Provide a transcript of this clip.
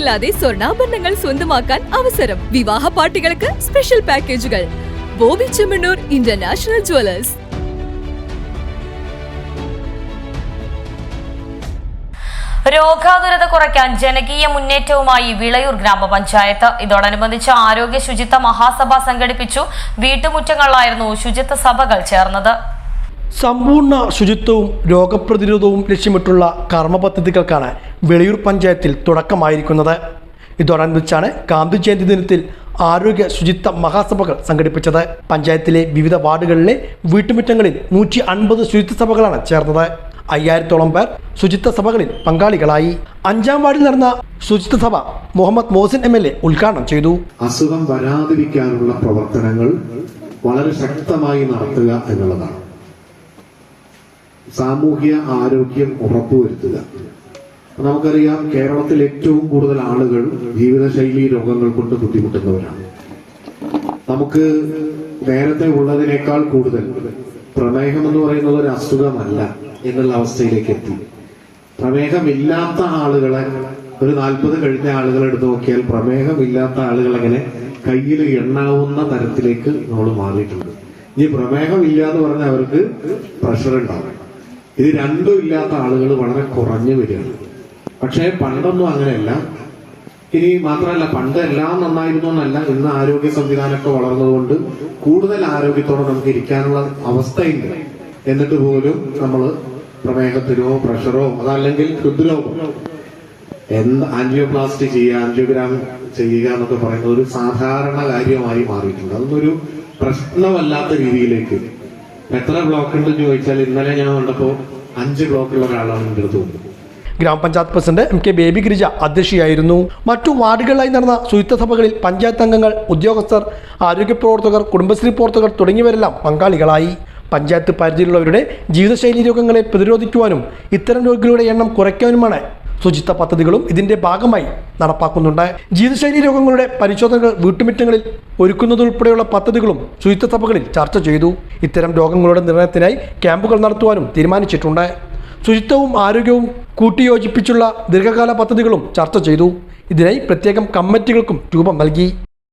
ഇല്ലാതെ സ്വർണാഭരണങ്ങൾ സ്വന്തമാക്കാൻ അവസരം. വിവാഹ പാർട്ടികൾക്ക് സ്പെഷ്യൽ പാക്കേജുകൾ ബോബി ചെമ്മണ്ണൂർ ഇന്റർനാഷണൽ ജുവലേഴ്സ് രോഗാതുരത കുറയ്ക്കാൻ ജനകീയ മുന്നേറ്റവുമായി വിളയൂർ ഗ്രാമപഞ്ചായത്ത്. ഇതോടനുബന്ധിച്ച് ആരോഗ്യ ശുചിത്വ മഹാസഭ സംഘടിപ്പിച്ചു. വീട്ടുമുറ്റങ്ങളിലായിരുന്നു ശുചിത്വ സഭകൾ ചേർന്നത്. സമ്പൂർണ ശുചിത്വവും രോഗപ്രതിരോധവും ലക്ഷ്യമിട്ടുള്ള കർമ്മ പദ്ധതികൾക്കാണ് വെളിയൂർ പഞ്ചായത്തിൽ തുടക്കമായിരിക്കുന്നത്. ഇതോടനുബന്ധിച്ചാണ് ഗാന്ധി ജയന്തി ദിനത്തിൽ ആരോഗ്യ ശുചിത്വ മഹാസഭകൾ സംഘടിപ്പിച്ചത്. പഞ്ചായത്തിലെ വിവിധ വാർഡുകളിലെ വീട്ടുമുറ്റങ്ങളിൽ നൂറ്റി അൻപത് ശുചിത്വ സഭകളാണ് ചേർന്നത്. അയ്യായിരത്തോളം പേർ ശുചിത്വ സഭകളിൽ പങ്കാളികളായി. അഞ്ചാം വാർഡിൽ നടന്ന ശുചിത്വ സഭ Muhammad Mohsin M L A ഉദ്ഘാടനം ചെയ്തു. അസുഖം വരാതിരിക്കാനുള്ള പ്രവർത്തനങ്ങൾ വളരെ ശക്തമായി നടത്തുക എന്നുള്ളതാണ്. സാമൂഹ്യ ആരോഗ്യം ഉറപ്പുവരുത്തുക. നമുക്കറിയാം കേരളത്തിൽ ഏറ്റവും കൂടുതൽ ആളുകൾ ജീവിതശൈലി രോഗങ്ങൾ കൊണ്ട് ബുദ്ധിമുട്ടുന്നവരാണ്. നമുക്ക് നേരത്തെ ഉള്ളതിനേക്കാൾ കൂടുതൽ പ്രമേഹം എന്ന് പറയുന്നത് ഒരു അസുഖമല്ല എന്നുള്ള അവസ്ഥയിലേക്ക് എത്തി. പ്രമേഹമില്ലാത്ത ആളുകളെ ഒരു നാൽപ്പത് കഴിഞ്ഞ ആളുകൾ എടുത്തു നോക്കിയാൽ പ്രമേഹമില്ലാത്ത ആളുകൾ അങ്ങനെ കയ്യിൽ എണ്ണാവുന്ന തരത്തിലേക്ക് നമ്മൾ മാറിയിട്ടുണ്ട്. ഇനി പ്രമേഹമില്ല എന്ന് പറഞ്ഞാൽ അവർക്ക് പ്രഷർ ഉണ്ടാവും. ഇത് രണ്ടും ഇല്ലാത്ത ആളുകൾ വളരെ കുറഞ്ഞു വരികയാണ്. പക്ഷേ പണ്ടൊന്നും അങ്ങനെയല്ല. ഇനി മാത്രമല്ല പണ്ട് എല്ലാം നന്നായിരുന്നു എന്നല്ല ഇന്ന് ആരോഗ്യ സംവിധാനമൊക്കെ വളർന്നതുകൊണ്ട് കൂടുതൽ ആരോഗ്യത്തോടെ നമുക്ക് ഇരിക്കാനുള്ള അവസ്ഥയുണ്ട്. എന്നിട്ട് പോലും നമ്മൾ പ്രമേഹത്തിനോ പ്രഷറോ അതല്ലെങ്കിൽ ഹൃദ്രോ എന്ത് ആൻജിയോപ്ലാസ്റ്റി ചെയ്യുക ആൻജിയോഗ്രാം ചെയ്യുക എന്നൊക്കെ പറയുന്നത് ഒരു സാധാരണ കാര്യമായി മാറിയിട്ടുണ്ട്. അതൊന്നൊരു പ്രശ്നമല്ലാത്ത രീതിയിലേക്ക്. എത്ര ബ്ലോക്ക് ഉണ്ടെന്ന് ചോദിച്ചാൽ ഇന്നലെ ഞാൻ കണ്ടപ്പോ അഞ്ച് ബ്ലോക്കുള്ള ഒരാളാണ് എന്റെ അടുത്ത് grama panchayat president M K Baby Girija അധ്യക്ഷയായിരുന്നു. മറ്റു വാർഡുകളിലായി നടന്ന ശുചിത്വ സഭകളിൽ പഞ്ചായത്ത് അംഗങ്ങൾ ഉദ്യോഗസ്ഥർ ആരോഗ്യ പ്രവർത്തകർ കുടുംബശ്രീ പ്രവർത്തകർ തുടങ്ങിയവരെല്ലാം പങ്കാളികളായി. പഞ്ചായത്ത് പരിധിയിലുള്ളവരുടെ ജീവിതശൈലി രോഗങ്ങളെ പ്രതിരോധിക്കുവാനും ഇത്തരം രോഗികളുടെ എണ്ണം കുറയ്ക്കാനുമാണ് ശുചിത്വ പദ്ധതികളും ഇതിന്റെ ഭാഗമായി നടപ്പാക്കുന്നുണ്ട്. ജീവിതശൈലി രോഗങ്ങളുടെ പരിശോധനകൾ വീട്ടുമുറ്റങ്ങളിൽ ഒരുക്കുന്നതുൾപ്പെടെയുള്ള പദ്ധതികളും ശുചിത്വ സഭകളിൽ ചർച്ച ചെയ്തു. ഇത്തരം രോഗങ്ങളുടെ നിർണയത്തിനായി ക്യാമ്പുകൾ നടത്തുവാനും തീരുമാനിച്ചിട്ടുണ്ട്. ശുചിത്വവും ആരോഗ്യവും കൂട്ടിയോജിപ്പിച്ചുള്ള ദീർഘകാല പദ്ധതികളും ചർച്ച ചെയ്തു. ഇതിനായി പ്രത്യേകം കമ്മിറ്റികൾക്കും രൂപം നൽകി.